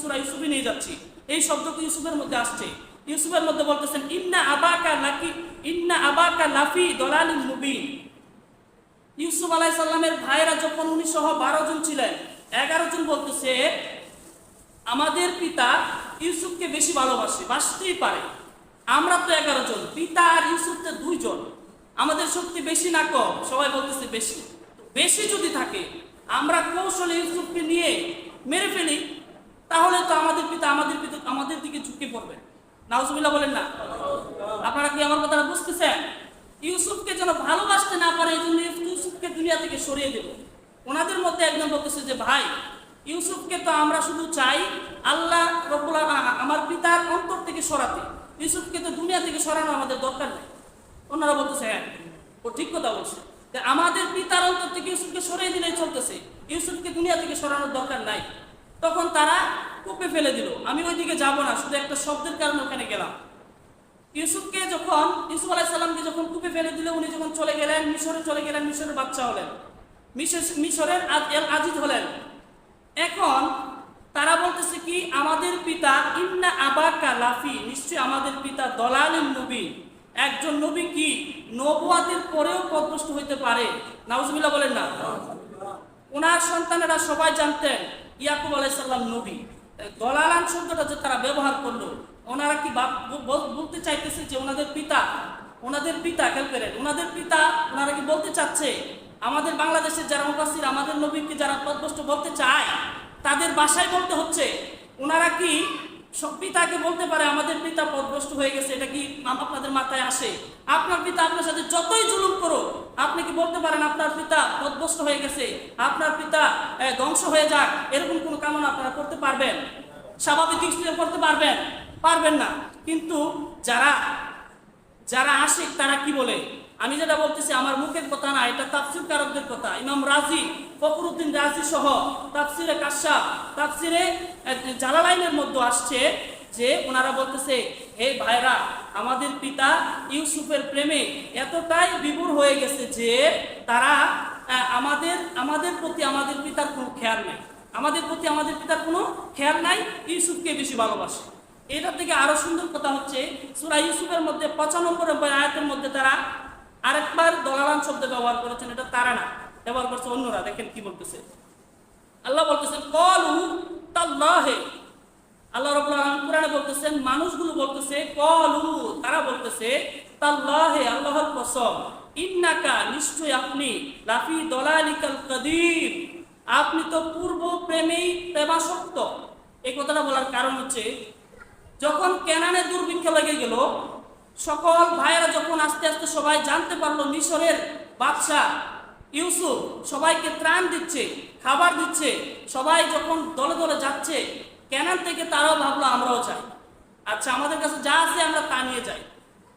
সুরা ইউসুফে নিয়ে যাচ্ছি। এই শব্দটি ইউসুফের মধ্যে আসছে। ইউসুফের মধ্যে বলতেছেন, ইন্না আবাকা লাকি, ইন্না আবাকা লাফি দলালিন মুবিন। ইউসুফ আলাইসাল্লামের ভাইরা যখন উনি সহ বারো জন ছিলেন, এগারো জন বলতেছে, আমাদের পিতা ইউসুফকে বেশি ভালোবাসে বাসতেই পারে। আমরা তো এগারো জন, পিতা আর ইউসুফ তো দুইজন আমাদের শক্তি বেশি না কম? সবাই বলতেছে, বেশি। বেশি যদি থাকে, আমরা কৌশলে ইউসুফকে নিয়ে মেরে ফেলি। তাহলে তো আমাদের পিতা আমাদের পিতা আমাদের দিকে ঝুঁকে পড়বে। নাউজুবিল্লাহ বলেন না। আপনারা কি আমার কথাটা বুঝতেছেন? ইউসুফকে যেন ভালোবাসতে না পারে এই জন্য ইউসুফকে দুনিয়া থেকে সরিয়ে দেব। ওনাদের মধ্যে একজন বলতেছে যে, ভাই, ইউসুফকে তো আমরা শুধু চাই আল্লাহ রব্বুল আমার পিতার অন্তর থেকে সরাতে। ইউসুফকে তো দুনিয়া থেকে সরানো আমাদের দরকার নেই। ওনারা বলতেছে হ্যাঁ ও ঠিক কথা বলছে। আমাদের পিতার অন্তর থেকে ইউসুফকে সরিয়ে দিলেই চলতেছে। ইউসুফকে দুনিয়া থেকে সরানোর দরকার নাই। তখন তারা কূপে ফেলে দিল। আমি ওইদিকে যাব না, শুধু একটা শব্দের কারণে ওখানে গেলাম। ইউসুফকে যখন, ইউসুফ আলাইসাল্লামকে যখন কূপে ফেলে দিল, উনি যখন চলে গেলেন, মিশরে চলে গেলেন, মিশরের বাচ্চা হলেন। মিশর- মিশরের এল আজিজ হলেন। এখন তারা বলতেছে কি, আমাদের পিতা ইন্না আবাকা লাফি, নিশ্চয়ই আমাদের পিতা দলালিম নবী। একজন নবী কি? নবুয়াদের পরেও পদভ্রষ্ট হইতে পারে। নাউজুবিল্লাহ বলেন না। ওনার সন্তানেরা সবাই জানতেন ইয়াকুব আলাইসাল্লাম নবী। দলালান শব্দটা যে তারা ব্যবহার করল, ওনারা কি বলতে চাইতেছে যে ওনাদের পিতা ওনাদের পিতা ক্যালকুলেট ওনাদের পিতা, ওনারা কি বলতে চাচ্ছে? আমাদের বাংলাদেশের যারা মুফাসির আমাদের নবীকে যারা পদভস্ত বলতে চায়, তাদের বাসায় বলতে হচ্ছে, ওনারা কি সব পিতাকে বলতে পারে, আমাদের পিতা পদভ্রষ্ট হয়ে গেছে, এটা কি আপনাদের মাথায় আসে? আপনার পিতা আপনার সাথে যতই জুলুম করো আপনি কি বলতে পারেন, আপনার পিতা পদভ্রষ্ট হয়ে গেছে, আপনার পিতা ধ্বংস হয়ে যাক এরকম কোনো কামনা আপনারা করতে পারবেন? স্বাভাবিক দৃষ্টিতে করতে পারবেন? পারবেন না। কিন্তু যারা যারা আশিক, তারা কি বলে? আমি যেটা বলতেছি, আমার মুখের কথা না, এটা তাফসির কারকদের কথা। ইমাম রাজি, ফখরুদ্দিন রাজি সহ তাফসিরে কাশা তাফসিরে জালালাইনের মধ্যে আসছে যে ওনারা বলতেছে, হে ভাইরা, আমাদের পিতা ইউসুফের প্রেমে এতটাই বিভোর হয়ে গেছে যে তারা আমাদের আমাদের প্রতি আমাদের পিতার কোনো খেয়াল নেই। আমাদের প্রতি আমাদের পিতার কোনো খেয়াল নাই, ইউসুফকে বেশি ভালোবাসে। এটা থেকে আরও সুন্দর কথা হচ্ছে, সুরা ইউসুফের মধ্যে পঁচানব্বই নম্বর আয়াতের মধ্যে তারা আরেকবার দলালান শব্দ ব্যবহার করেছেন, এটা তারা না, ব্যবহার করছে অন্যরা, দেখেন কি বলতেছে। আল্লাহ বলতেছেন কলু তাল্লাহে। আল্লাহ রাব্বুল আলামিন কোরআনে বলতেছেন মানুষগুলো বলতেছে, কলু, তারা বলতেছে, তাল্লাহে, আল্লাহর কসম। ইন্নাকা নিশ্চয় আপনি, লাফি দলালিকাল কাদির। আপনি তো পূর্ব প্রেমেই প্রেমাসক্ত। এই কথাটা বলার কারণ হচ্ছে যখন কেনানে দুর্ভিক্ষ লেগে গেল, সকল ভাইয়েরা যখন আস্তে আস্তে সবাই জানতে পারল মিশরের বাদশাহ ইউসুফ সবাইকে ত্রাণ দিচ্ছে, খাবার দিচ্ছে, সবাই যখন দলে দলে যাচ্ছে, কেনান থেকে তারাও ভাবলো, আমরাও চাই। আচ্ছা আমাদের কাছে যা আছে আমরা তা নিয়ে যাই।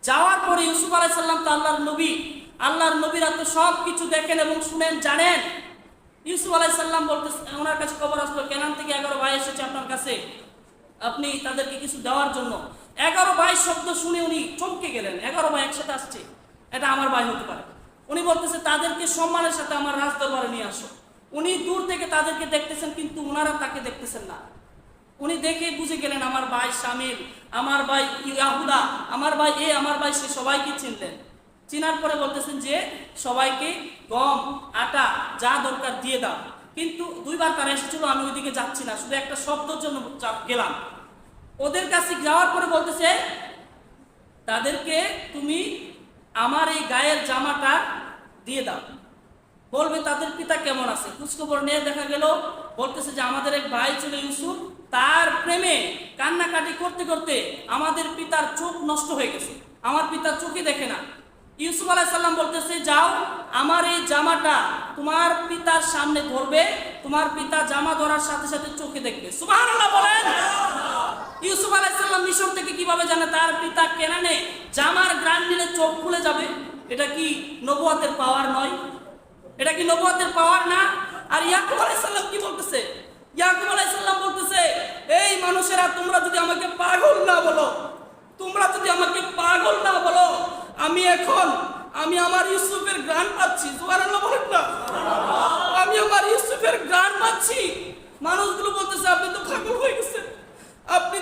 যাওয়ার পরে ইউসুফ আলাইসাল্লাম তো আল্লাহর নবী, আল্লাহর নবীরা তো সব কিছু দেখেন এবং শুনেন, জানেন। ইউসুফ আলাইসাল্লাম বলতে ওনার কাছে খবর আসলো, কেনান থেকে এগারো ভাই এসেছে আপনার কাছে। আপনি তাদেরকে কিছু দেওয়ার জন্য। এগারো ভাই শব্দ শুনে উনি চমকে গেলেন। এগারো ভাই একসাথে আসছে। এটা আমার ভাই হতে পারে। উনি বলতেছে, তাদেরকে সম্মানের সাথে আমার রাজ দরবারে নিয়ে আসো। উনি দূর থেকে তাদেরকে দেখতেছেন, কিন্তু ওনারা তাকে দেখতেছেন না। উনি দেখে বুঝে গেলেন, আমার ভাই শামিল, আমার ভাই ইয়াহুদা, আমার ভাই এ, আমার ভাই সে, সবাইকে চিনলেন। চিনার পরে বলতেছেন যে, সবাইকে গম, আটা যা দরকার দিয়ে দাও। কিন্তু দুইবার তারা এসেছিল, আমি ওইদিকে যাচ্ছি না, শুধু একটা শব্দের জন্য গেলাম। ওদের কাছে যাওয়ার পরে বলতেছে, তাদেরকে তুমি আমার এই গায়ের জামাটা দিয়ে দাও। বলবে, তাদের পিতা কেমন আছে? খোঁজখবর নিয়ে দেখা গেল, বলতেছে যে, আমাদের এক ভাই ছিল ইউসুফ, তার প্রেমে কান্নাকাটি করতে করতে আমাদের পিতার চোখ নষ্ট হয়ে গেছে। আমার পিতার চোখে দেখে না। ইউসুফ আলাইসাল্লাম বলতেছে, যাও, আমার এই জামাটা তোমার পিতার সামনে ধরবে, তোমার পিতা জামা ধরার সাথে সাথে চোখে দেখবে। সুবহানাল্লাহ বলেন। ইউসুফ আলাইসাল্লাম মিশর থেকে কীভাবে জানে? তার পিতা কেনানে জামার গ্রান নিলে চোখ খুলে যাবে। এটা কি নবুয়াতের পাওয়ার নয়? এটা কি নবুয়াতের পাওয়ার না? আর ইয়াকুব আলাইসাল্লাম কি বলতেছে ইয়াকুব আলাইসাল্লাম বলতেছে এই মানুষেরা তোমরা যদি আমাকে পাগল না বলো তোমরা যদি আমাকে পাগল না বলো আমি এখন আমি আমার ইউসুফের গান পাচ্ছি সুবহানাল্লাহ বলেন না আমি আমার ইউসুফের গান পাচ্ছি মানুষগুলো বলতেছে আপনি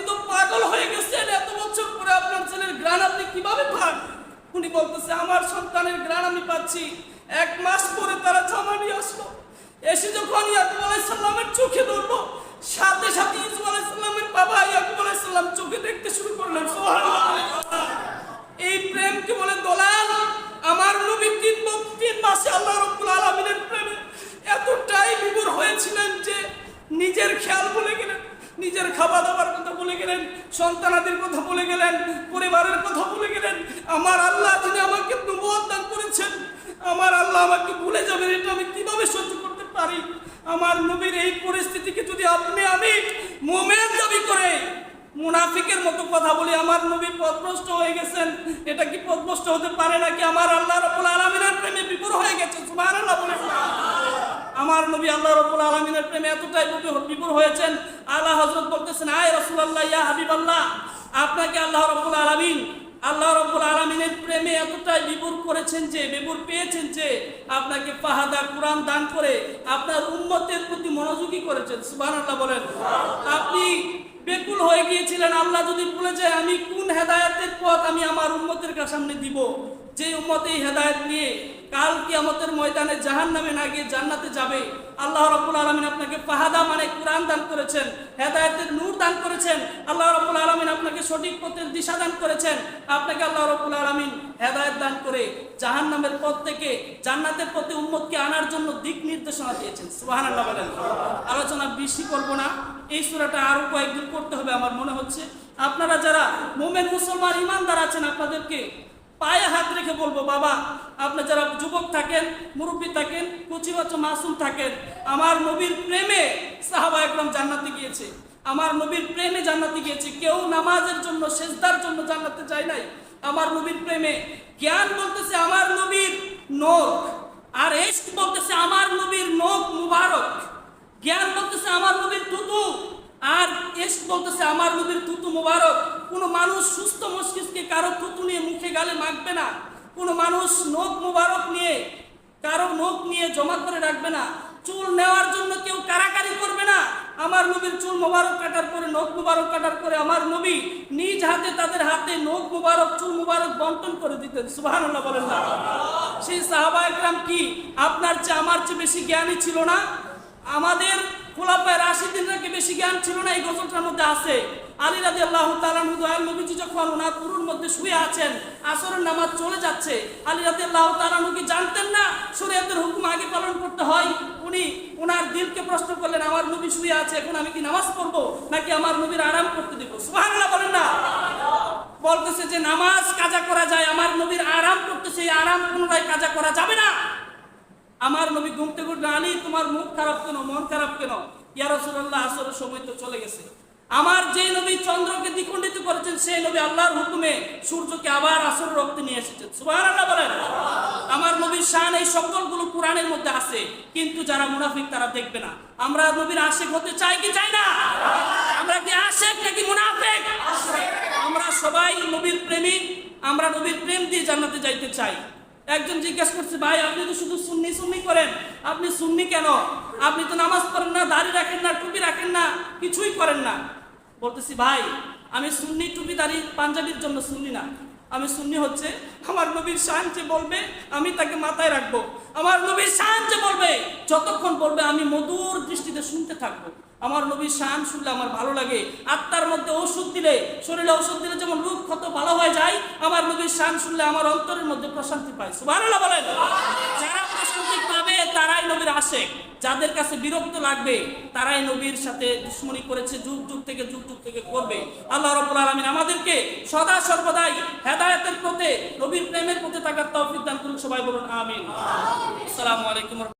তো পাগল হয়ে গেছেন পাচ্ছি। এক মাস পরে তারা জামা নিয়ে আসলো। এসে যখন ইয়াকুব আলাইসাল্লামের চোখে ধরলো, সাথে সাথে ইউসুফ আলাইসাল্লামের বাবা ইয়াকুব আলাইসাল্লাম চোখে দেখতে শুরু করলেন। এই প্রেমকে বলে, দলাল, আমার নবী তিন তিন মাসে আল্লাহ রব্বুল আলমিনের প্রেমে এতটাই হয়েছিলেন যে নিজের খেয়াল ভুলে গেলেন, নিজের খাওয়া দাওয়ার কথা বলে গেলেন, সন্তানাদের কথা বলে গেলেন, পরিবারের কথা বলে গেলেন। আমার আল্লাহ আমার নবীর এই পরিস্থিতিকে যদি আপনি আমি মোমেন দাবি করে মুনাফিকের মতো কথা বলি, আমার নবী পথভ্রষ্ট হয়ে গেছেন। এটা কি পথভ্রষ্ট হতে পারে নাকি? আমার আল্লাহ রাব্বুল আলামিনের প্রেমে বিপুর হয়ে গেছে না। আমার নবী আল্লাহ রাব্বুল আলামিনের প্রেমে এতটাই বিপুর- হয়েছেন। আল্লাহ হযরত বলতেছেন, আয় রাসূলুল্লাহ, ইয়া হাবিব আল্লাহ আপনাকে আল্লাহ রাব্বুল আলামিন আল্লাহ রব্বুল আলমিনের প্রেমে এতটাই বিপুর করেছেন যে বিপুর পেয়েছেন যে, আপনাকে পাহাদা কোরআন দান করে আপনার উন্মতের প্রতি মনোযোগী করেছেন। সুবাহ আল্লাহ বলেন। আপনি বেকুল হয়ে গিয়েছিলেন। আল্লাহ যদি বলে যায় আমি কোন হেদায়তের পথ আমি আমার উন্মতের সামনে দিব? যে উন্মতেই এই হেদায়ত নিয়ে কাল কিয়ামতের ময়দানে জাহান নামে না গিয়ে জান্নাতে যাবে। আল্লাহ রাব্বুল আলামিন আপনাকে ফাহাদা মানে কোরআন দান করেছেন, হেদায়েতের নূর দান করেছেন, আল্লাহ রাব্বুল আলামিন আপনাকে সঠিক পথের দিশা দান করেছেন। আপনাকে আল্লাহ রাব্বুল আলামিন হেদায়েত দান করে জাহান্নামের পথ থেকে জান্নাতের পথে উম্মতকে আনার জন্য দিক নির্দেশনা দিয়েছেন। সুবহানাল্লাহ বলেন। আলোচনা বেশি করব না। এই সূরাটা আরও কয়েকদিন করতে হবে, আমার মনে হচ্ছে। আপনারা যারা মোমেন মুসলমান ইমানদার আছেন, আপনাদেরকে পায়ে হাত রেখে বলব, বাবা, আপনি যারা যুবক থাকেন, মুরব্বী থাকেন কচি বাচ্চা মাসুম থাকেন, আমার নবীর প্রেমে সাহাবা একদম জান্নাতে গিয়েছে। আমার নবীর প্রেমে জান্নাতে গিয়েছে। কেউ নামাজের জন্য, সেজদার জন্য জান্নাতে যায় নাই। আমার নবীর প্রেমে জ্ঞান বলতেছে, আমার নবীর নোক আর এস্ক বলতেছে, আমার নবীর নোক মুবারক। জ্ঞান বলতেছে, আমার নবীর তুতু আর এস বলতেছে, আমার নবীর তুতু মোবারক। কোনো মানুষ সুস্থ মস্তিষ্কে কারও তুতু নিয়ে মুখে গালে মাখবে না। কোনো মানুষ নখ মোবারক নিয়ে, কারও নখ নিয়ে জমা করে রাখবে না। চুল নেওয়ার জন্য কেউ কারাকারি করবে না। আমার নবীর চুল মোবারক কাটার পরে, নখ মোবারক কাটার পরে আমার নবী নিজ হাতে তাদের হাতে নখ মোবারক, চুল মোবারক বন্টন করে দিতেন। সুবহানাল্লাহ বলেন না। সেই সাহাবা একরাম কি? আপনার চেয়ে আমার চেয়ে বেশি জ্ঞানী ছিল না? আমাদের খোলাপায় রাশিদিনরা কি বেশি জ্ঞান ছিল না এই গজলটার মধ্যে আছে। আলী রাজি আল্লাহ তালানহু দয়াল নবীজি যখন ওনার পুরুর মধ্যে শুয়ে আছেন, আসরের নামাজ চলে যাচ্ছে, আলী রাজি আল্লাহ তালানহু কি জানতেন না, শরীয়তের হুকুম আগে পালন করতে হয়। উনি ওনার দিলকে প্রশ্ন করলেন, আমার নবী শুয়ে আছে, এখন আমি কি নামাজ পড়ব, নাকি আমার নবীর আরাম করতে দিব? সুবহানাল্লাহ বলেন না। বলতেছে যে, নামাজ কাজা করা যায়, আমার নবীর আরাম করতেছে এই আরাম পুনরায় কাজা করা যাবে না। আমার নবী ঘুম থেকে উঠলে আলী, তোমার মুখ খারাপ কেন? মন খারাপ কেন? ইয়া রাসূলুল্লাহ, আসরের সময় তো চলে গেছে। আমার যে নবী চন্দ্রকে দ্বিখণ্ডিত করেছেন, সেই নবী আল্লাহর হুকুমে সূর্যকে আবার আসর রক্তে নিয়ে এসেছেন। আমার নবীর শান এই সকলগুলো কোরআনের মধ্যে আছে, কিন্তু যারা মুনাফিক তারা দেখবে না। আমরা নবীর আশেক হতে চাই কি চাই না? আমরা কি আশেক নাকি মুনাফিক? আমরা সবাই নবীর প্রেমিক, আমরা নবীর প্রেম দিয়ে জান্নাতে যাইতে চাই। একজন জিজ্ঞেস করছে, ভাই, আপনি তো শুধু সুন্নি সুন্নি করেন। আপনি সুন্নি কেন? আপনি তো নামাজ পড়েন না, দাড়ি রাখেন না, টুপি রাখেন না, কিছুই করেন না। বলতেছি, ভাই, আমি সুন্নি, টুপি, দাড়ি, পাঞ্জাবির জন্য সুন্নি না। আমি সুন্নি হচ্ছে, আমার নবীর শান যে বলবে, আমি তাকে মাথায় রাখব। আমার নবীর শান যে বলবে, যতক্ষণ বলবে, আমি মধুর দৃষ্টিতে শুনতে থাকব। আমার নবীর শান শুনলে আমার ভালো লাগে। আত্মার মধ্যে ওষুধ দিলে, শরীরে ওষুধ দিলে যেমন রূপ ক্ষত ভালো হয়ে যায়, আমার নবীর শান শুনলে আমার অন্তরের মধ্যে প্রশান্তি পায়। সুবহানাল্লাহ বলেন। যারা প্রশান্তি পাবে, তারাই নবীর আসে যাদের কাছে বিরক্ত লাগবে, তারাই নবীর সাথে দুশ্মনী করেছে, যুগ যুগ থেকে, যুগ যুগ থেকে করবে। আল্লাহ রাব্বুল আলামিন আমাদেরকে সদা সর্বদাই হেদায়েতের পথে, নবীর প্রেমের পথে থাকার তৌফিক দান করুন। সবাই বলুন, আমিন। আসসালামু আলাইকুম